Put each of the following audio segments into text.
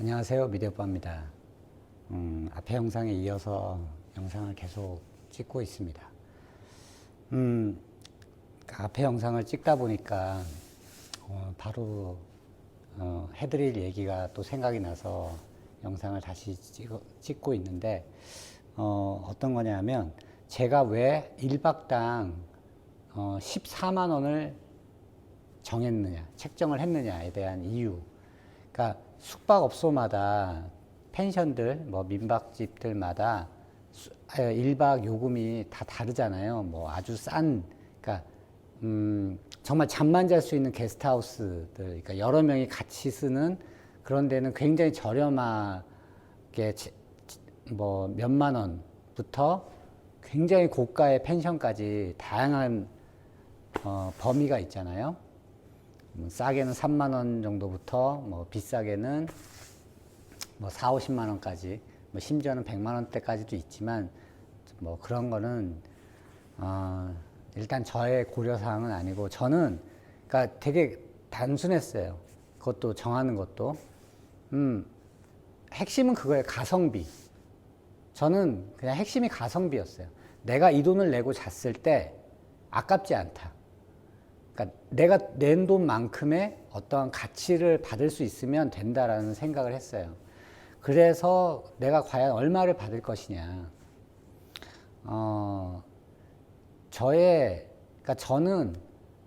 안녕하세요 미디어빠입니다. 음, 앞에 영상에 이어서 영상을 계속 찍고 있습니다. 음, 그 앞에 영상을 찍다 보니까 어, 바로 어, 해드릴 얘기가 또 생각이 나서 영상을 다시 찍어, 찍고 있는데 어, 어떤 거냐면 제가 왜 1박당 어, 14만 원을 정했느냐, 책정을 했느냐에 대한 이유. 그러니까 숙박업소마다 펜션들, 뭐 민박집들마다 수- 아, 1박 요금이 다 다르잖아요. 뭐 아주 싼, 그러니까 음, 정말 잠만 잘 수 있는 게스트하우스들, 그러니까 여러 명이 같이 쓰는 그런 데는 굉장히 저렴하게 뭐 몇만 원부터 굉장히 고가의 펜션까지 다양한 어, 범위가 있잖아요. 뭐 싸게는 3만 원 정도부터 뭐 비싸게는 뭐 4, 50만 원까지 뭐 심지어는 100만 원대까지도 있지만 뭐 그런 거는 어, 일단 저의 고려 사항은 아니고 저는 그러니까 되게 단순했어요. 그것도 정하는 것도 음 핵심은 그거예요. 가성비. 저는 그냥 핵심이 가성비였어요. 내가 이 돈을 내고 잤을 때 아깝지 않다. 그러니까 내가 낸 돈만큼의 어떠한 가치를 받을 수 있으면 된다라는 생각을 했어요. 그래서 내가 과연 얼마를 받을 것이냐. 어, 저의, 그러니까 저는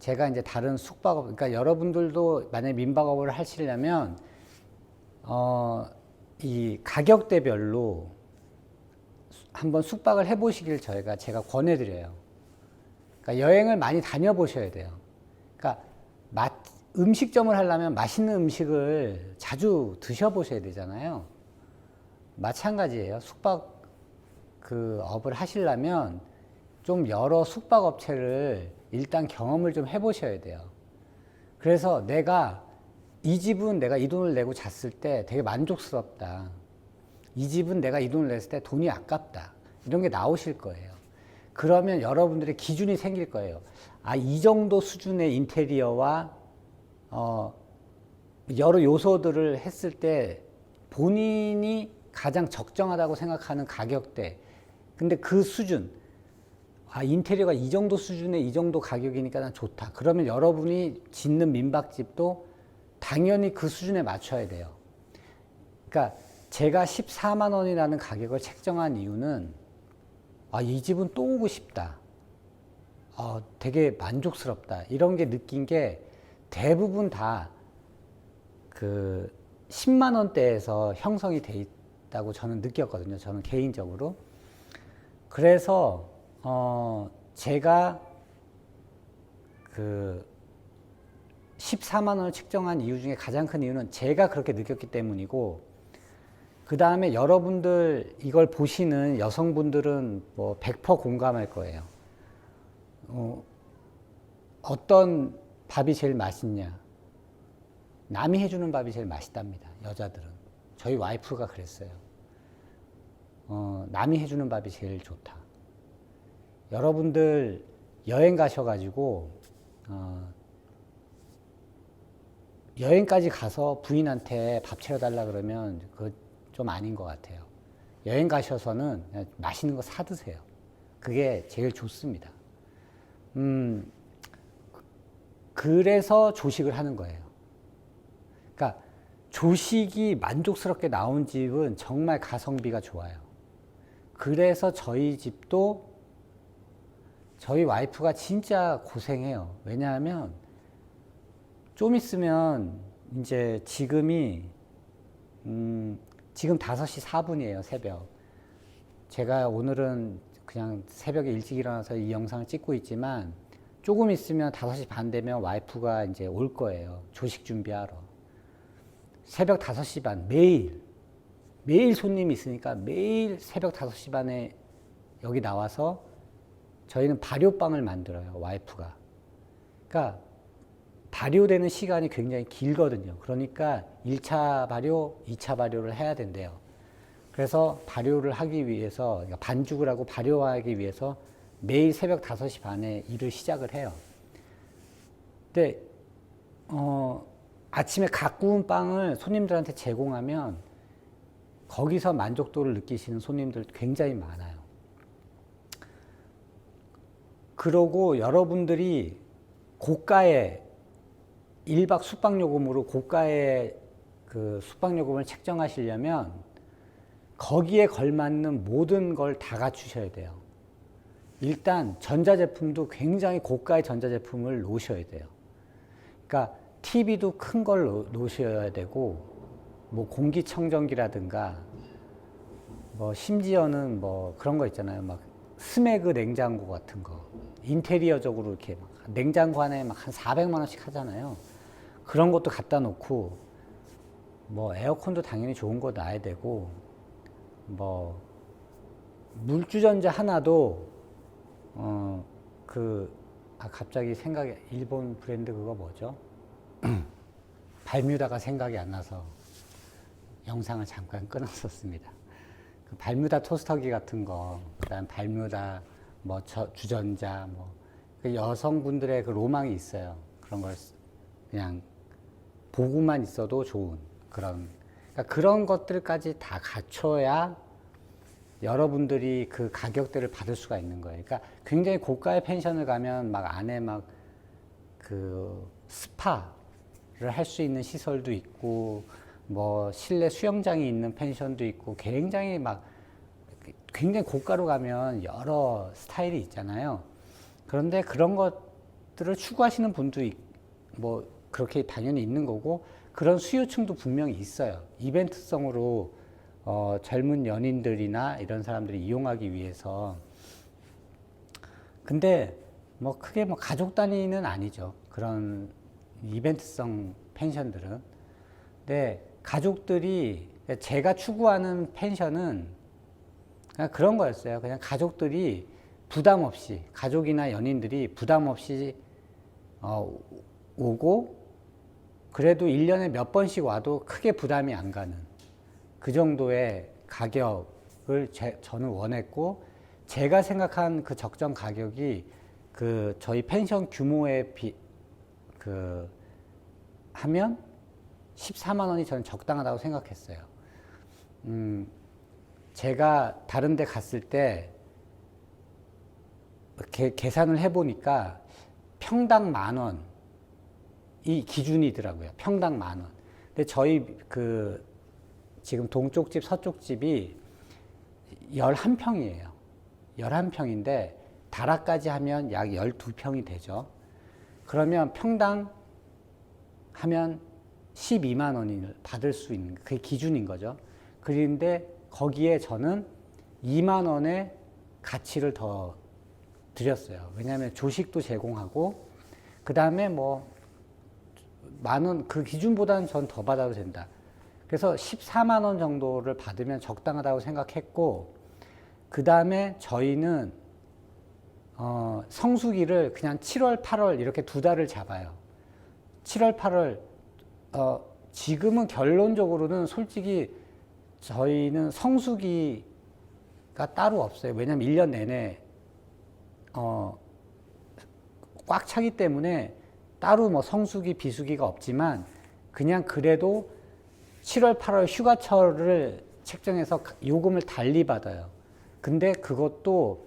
제가 이제 다른 숙박업, 그러니까 여러분들도 만약에 민박업을 하시려면, 어, 이 가격대별로 한번 숙박을 해보시길 저희가 제가 권해드려요. 그러니까 여행을 많이 다녀보셔야 돼요. 그러니까 맛, 음식점을 하려면 맛있는 음식을 자주 드셔보셔야 되잖아요. 마찬가지예요. 숙박 그 업을 하시려면 좀 여러 숙박 업체를 일단 경험을 좀 해보셔야 돼요. 그래서 내가 이 집은 내가 이 돈을 내고 잤을 때 되게 만족스럽다. 이 집은 내가 이 돈을 냈을 때 돈이 아깝다. 이런 게 나오실 거예요. 그러면 여러분들의 기준이 생길 거예요. 아, 이 정도 수준의 인테리어와 어, 여러 요소들을 했을 때 본인이 가장 적정하다고 생각하는 가격대. 근데 그 수준, 아, 인테리어가 이 정도 수준의 이 정도 가격이니까 난 좋다. 그러면 여러분이 짓는 민박집도 당연히 그 수준에 맞춰야 돼요. 그러니까 제가 14만 원이라는 가격을 책정한 이유는 아, 이 집은 또 오고 싶다. 어, 되게 만족스럽다. 이런 게 느낀 게 대부분 다 그 10만 원대에서 형성이 돼 있다고 저는 느꼈거든요. 저는 개인적으로. 그래서 어, 제가 그 14만 원을 책정한 이유 중에 가장 큰 이유는 제가 그렇게 느꼈기 때문이고 그 다음에 여러분들 이걸 보시는 여성분들은 뭐 100% 공감할 거예요. 어, 어떤 밥이 제일 맛있냐? 남이 해주는 밥이 제일 맛있답니다. 여자들은. 저희 와이프가 그랬어요. 어, 남이 해주는 밥이 제일 좋다. 여러분들 여행 가셔가지고, 어, 여행까지 가서 부인한테 밥 차려달라 그러면 그 좀 아닌 것 같아요. 여행 가셔서는 맛있는 거 사 드세요. 그게 제일 좋습니다. 음, 그래서 조식을 하는 거예요. 그러니까 조식이 만족스럽게 나온 집은 정말 가성비가 좋아요. 그래서 저희 집도 저희 와이프가 진짜 고생해요. 왜냐하면 좀 있으면 이제 지금이 음, 지금 5시 4분이에요, 새벽. 제가 오늘은 그냥 새벽에 일찍 일어나서 이 영상을 찍고 있지만 조금 있으면 5시 반 되면 와이프가 이제 올 거예요. 조식 준비하러. 새벽 5시 반, 매일. 매일 손님이 있으니까 매일 새벽 5시 반에 여기 나와서 저희는 발효빵을 만들어요, 와이프가. 그러니까 발효되는 시간이 굉장히 길거든요. 그러니까 1차 발효, 2차 발효를 해야 된대요. 그래서 발효를 하기 위해서, 그러니까 반죽을 하고 발효하기 위해서 매일 새벽 5시 반에 일을 시작을 해요. 근데, 어, 아침에 갓 구운 빵을 손님들한테 제공하면 거기서 만족도를 느끼시는 손님들 굉장히 많아요. 그러고 여러분들이 고가의 일박 숙박 요금으로 고가의 그 숙박 요금을 책정하시려면 거기에 걸맞는 모든 걸 다 갖추셔야 돼요. 일단 전자제품도 굉장히 고가의 전자제품을 놓으셔야 돼요. 그러니까 TV도 큰 걸 놓으셔야 되고 뭐 공기청정기라든가 뭐 심지어는 뭐 그런 거 있잖아요. 막 스매그 냉장고 같은 거 인테리어적으로 이렇게 막 냉장고 안에 막 한 400만 원씩 하잖아요. 그런 것도 갖다 놓고 뭐 에어컨도 당연히 좋은 거 놔야 되고 뭐 물주전자 하나도 어 그 아 갑자기 생각이 일본 브랜드 그거 뭐죠? 발뮤다가 생각이 안 나서 영상을 잠깐 끊었었습니다. 그 발뮤다 토스터기 같은 거, 그다음 발뮤다 뭐 저, 주전자 뭐 그 여성분들의 그 로망이 있어요. 그런 걸 쓰- 그냥 보고만 있어도 좋은 그런 그러니까 그런 것들까지 다 갖춰야 여러분들이 그 가격대를 받을 수가 있는 거예요. 그러니까 굉장히 고가의 펜션을 가면 막 안에 막 그 스파를 할 수 있는 시설도 있고 뭐 실내 수영장이 있는 펜션도 있고 굉장히 막 굉장히 고가로 가면 여러 스타일이 있잖아요. 그런데 그런 것들을 추구하시는 분도 있- 뭐 그렇게 당연히 있는 거고 그런 수요층도 분명히 있어요. 이벤트성으로 어, 젊은 연인들이나 이런 사람들이 이용하기 위해서 근데 뭐 크게 뭐 가족 단위는 아니죠. 그런 이벤트성 펜션들은. 근데 가족들이 제가 추구하는 펜션은 그냥 그런 거였어요. 그냥 가족들이 부담 없이 가족이나 연인들이 부담 없이 어, 오고 그래도 1년에 몇 번씩 와도 크게 부담이 안 가는 그 정도의 가격을 제, 저는 원했고 제가 생각한 그 적정 가격이 그 저희 펜션 규모에 비, 그 하면 14만 원이 저는 적당하다고 생각했어요. 음, 제가 다른 데 갔을 때 개, 계산을 해보니까 평당 만 원, 이 기준이더라고요. 평당 만 원. 근데 저희 그 지금 동쪽 집, 서쪽 집이 11평이에요. 11평인데 다락까지 하면 약 12평이 되죠. 그러면 평당 하면 12만 원을 받을 수 있는 그게 기준인 거죠. 그런데 거기에 저는 2만 원의 가치를 더 드렸어요. 왜냐하면 조식도 제공하고 그 다음에 뭐 만 원 그 기준보다는 전 더 받아도 된다. 그래서 14만 원 정도를 받으면 적당하다고 생각했고 그 다음에 저희는 어, 성수기를 그냥 7월, 8월 이렇게 두 달을 잡아요. 7월, 8월 어, 지금은 결론적으로는 솔직히 저희는 성수기가 따로 없어요. 왜냐하면 1년 내내 어, 꽉 차기 때문에 따로 뭐 성수기, 비수기가 없지만 그냥 그래도 7월, 8월 휴가철을 책정해서 요금을 달리 받아요. 근데 그것도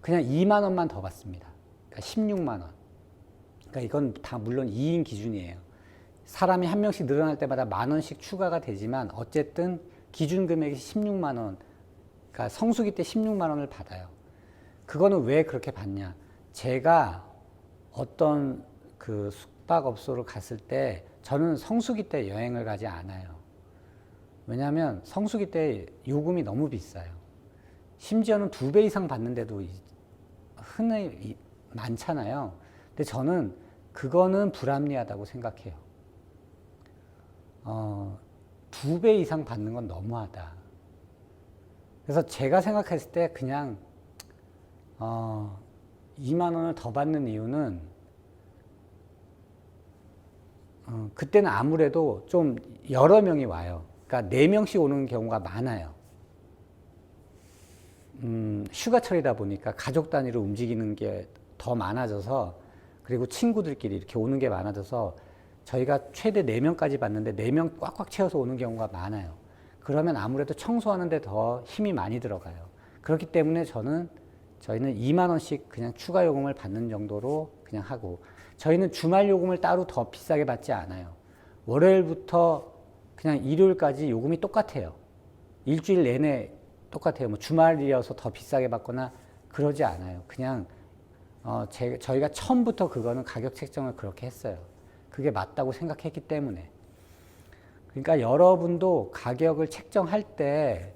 그냥 2만 원만 더 받습니다. 그러니까 16만 원. 그러니까 이건 다 물론 2인 기준이에요. 사람이 한 명씩 늘어날 때마다 만 원씩 추가가 되지만 어쨌든 기준 금액이 16만 원. 그러니까 성수기 때 16만 원을 받아요. 그거는 왜 그렇게 받냐? 제가 어떤 그 숙박업소를 갔을 때 저는 성수기 때 여행을 가지 않아요. 왜냐하면 성수기 때 요금이 너무 비싸요. 심지어는 두 배 이상 받는데도 이- 흔히 이- 많잖아요. 근데 저는 그거는 불합리하다고 생각해요. 어, 두 배 이상 받는 건 너무하다. 그래서 제가 생각했을 때 그냥 어, 2만 원을 더 받는 이유는 어, 그때는 아무래도 좀 여러 명이 와요. 그러니까 네 명씩 오는 경우가 많아요. 음, 휴가철이다 보니까 가족 단위로 움직이는 게 더 많아져서 그리고 친구들끼리 이렇게 오는 게 많아져서 저희가 최대 4명까지 받는데 4명 꽉꽉 채워서 오는 경우가 많아요. 그러면 아무래도 청소하는데 더 힘이 많이 들어가요. 그렇기 때문에 저는 저희는 2만 원씩 그냥 추가 요금을 받는 정도로 그냥 하고 저희는 주말 요금을 따로 더 비싸게 받지 않아요. 월요일부터 그냥 일요일까지 요금이 똑같아요. 일주일 내내 똑같아요. 뭐 주말이어서 더 비싸게 받거나 그러지 않아요. 그냥 어, 제, 저희가 처음부터 그거는 가격 책정을 그렇게 했어요. 그게 맞다고 생각했기 때문에. 그러니까 여러분도 가격을 책정할 때,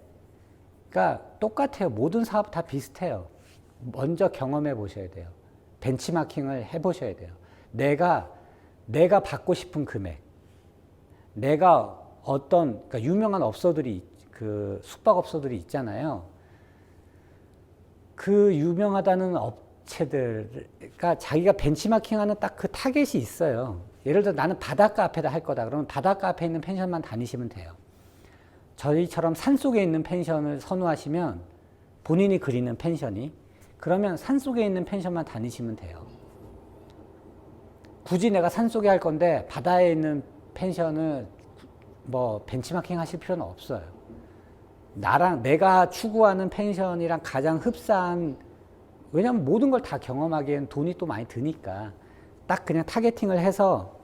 그러니까 똑같아요. 모든 사업 다 비슷해요. 먼저 경험해 보셔야 돼요. 벤치마킹을 해 보셔야 돼요. 내가, 내가 받고 싶은 금액. 내가 어떤, 그러니까 유명한 업소들이, 그 숙박업소들이 있잖아요. 그 유명하다는 업체들가 자기가 벤치마킹하는 딱 그 타겟이 있어요. 예를 들어 나는 바닷가 앞에다 할 거다. 그러면 바닷가 앞에 있는 펜션만 다니시면 돼요. 저희처럼 산 속에 있는 펜션을 선호하시면 본인이 그리는 펜션이 그러면 산 속에 있는 펜션만 다니시면 돼요. 굳이 내가 산 속에 할 건데 바다에 있는 펜션을 뭐 벤치마킹 하실 필요는 없어요. 나랑 내가 추구하는 펜션이랑 가장 흡사한 왜냐면 모든 걸 다 경험하기엔 돈이 또 많이 드니까 딱 그냥 타겟팅을 해서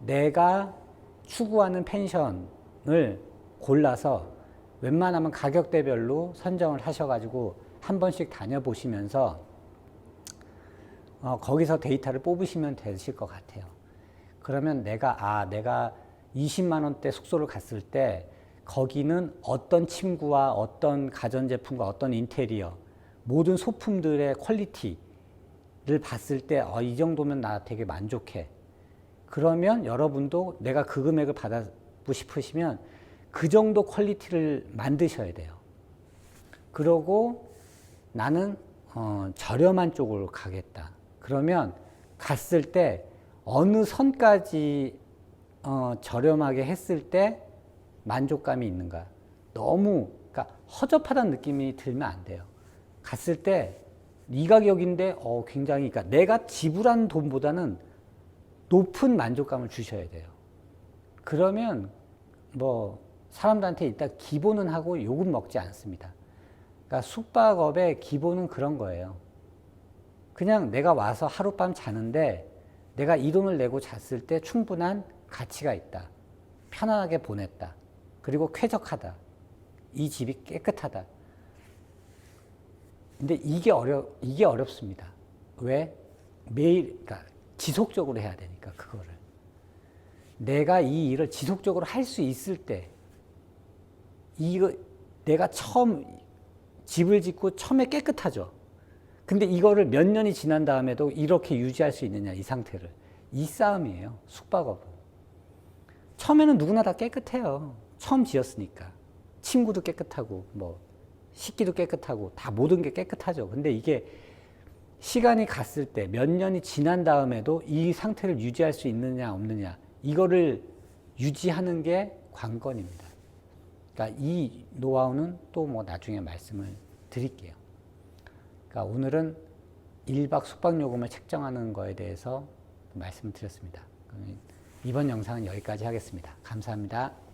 내가 추구하는 펜션을 골라서 웬만하면 가격대별로 선정을 하셔가지고 한 번씩 다녀보시면서 어, 거기서 데이터를 뽑으시면 되실 것 같아요. 그러면 내가 아 내가 20만 원대 숙소를 갔을 때 거기는 어떤 침구와 어떤 가전제품과 어떤 인테리어 모든 소품들의 퀄리티를 봤을 때 어, 이 정도면 나 되게 만족해. 그러면 여러분도 내가 그 금액을 받고 싶으시면 그 정도 퀄리티를 만드셔야 돼요. 그러고 나는 어, 저렴한 쪽으로 가겠다. 그러면 갔을 때 어느 선까지 어, 저렴하게 했을 때 만족감이 있는가. 너무 그러니까 허접하다는 느낌이 들면 안 돼요. 갔을 때 이 가격인데 어, 굉장히 그러니까 내가 지불한 돈보다는 높은 만족감을 주셔야 돼요. 그러면 뭐 사람들한테 일단 기본은 하고 욕은 먹지 않습니다. 그러니까 숙박업의 기본은 그런 거예요. 그냥 내가 와서 하룻밤 자는데 내가 이 돈을 내고 잤을 때 충분한 가치가 있다. 편안하게 보냈다. 그리고 쾌적하다. 이 집이 깨끗하다. 근데 이게 어려 이게 어렵습니다. 왜? 매일 그러니까 지속적으로 해야 되니까 그거를. 내가 이 일을 지속적으로 할 수 있을 때 이거 내가 처음 집을 짓고 처음에 깨끗하죠. 근데 이거를 몇 년이 지난 다음에도 이렇게 유지할 수 있느냐 이 상태를 이 싸움이에요. 숙박업은. 처음에는 누구나 다 깨끗해요. 처음 지었으니까. 침구도 깨끗하고 뭐 식기도 깨끗하고 다 모든 게 깨끗하죠. 근데 이게 시간이 갔을 때 몇 년이 지난 다음에도 이 상태를 유지할 수 있느냐 없느냐 이거를 유지하는 게 관건입니다. 그러니까 이 노하우는 또 뭐 나중에 말씀을 드릴게요. 그러니까 오늘은 1박 숙박 요금을 책정하는 거에 대해서 말씀을 드렸습니다. 이번 영상은 여기까지 하겠습니다. 감사합니다.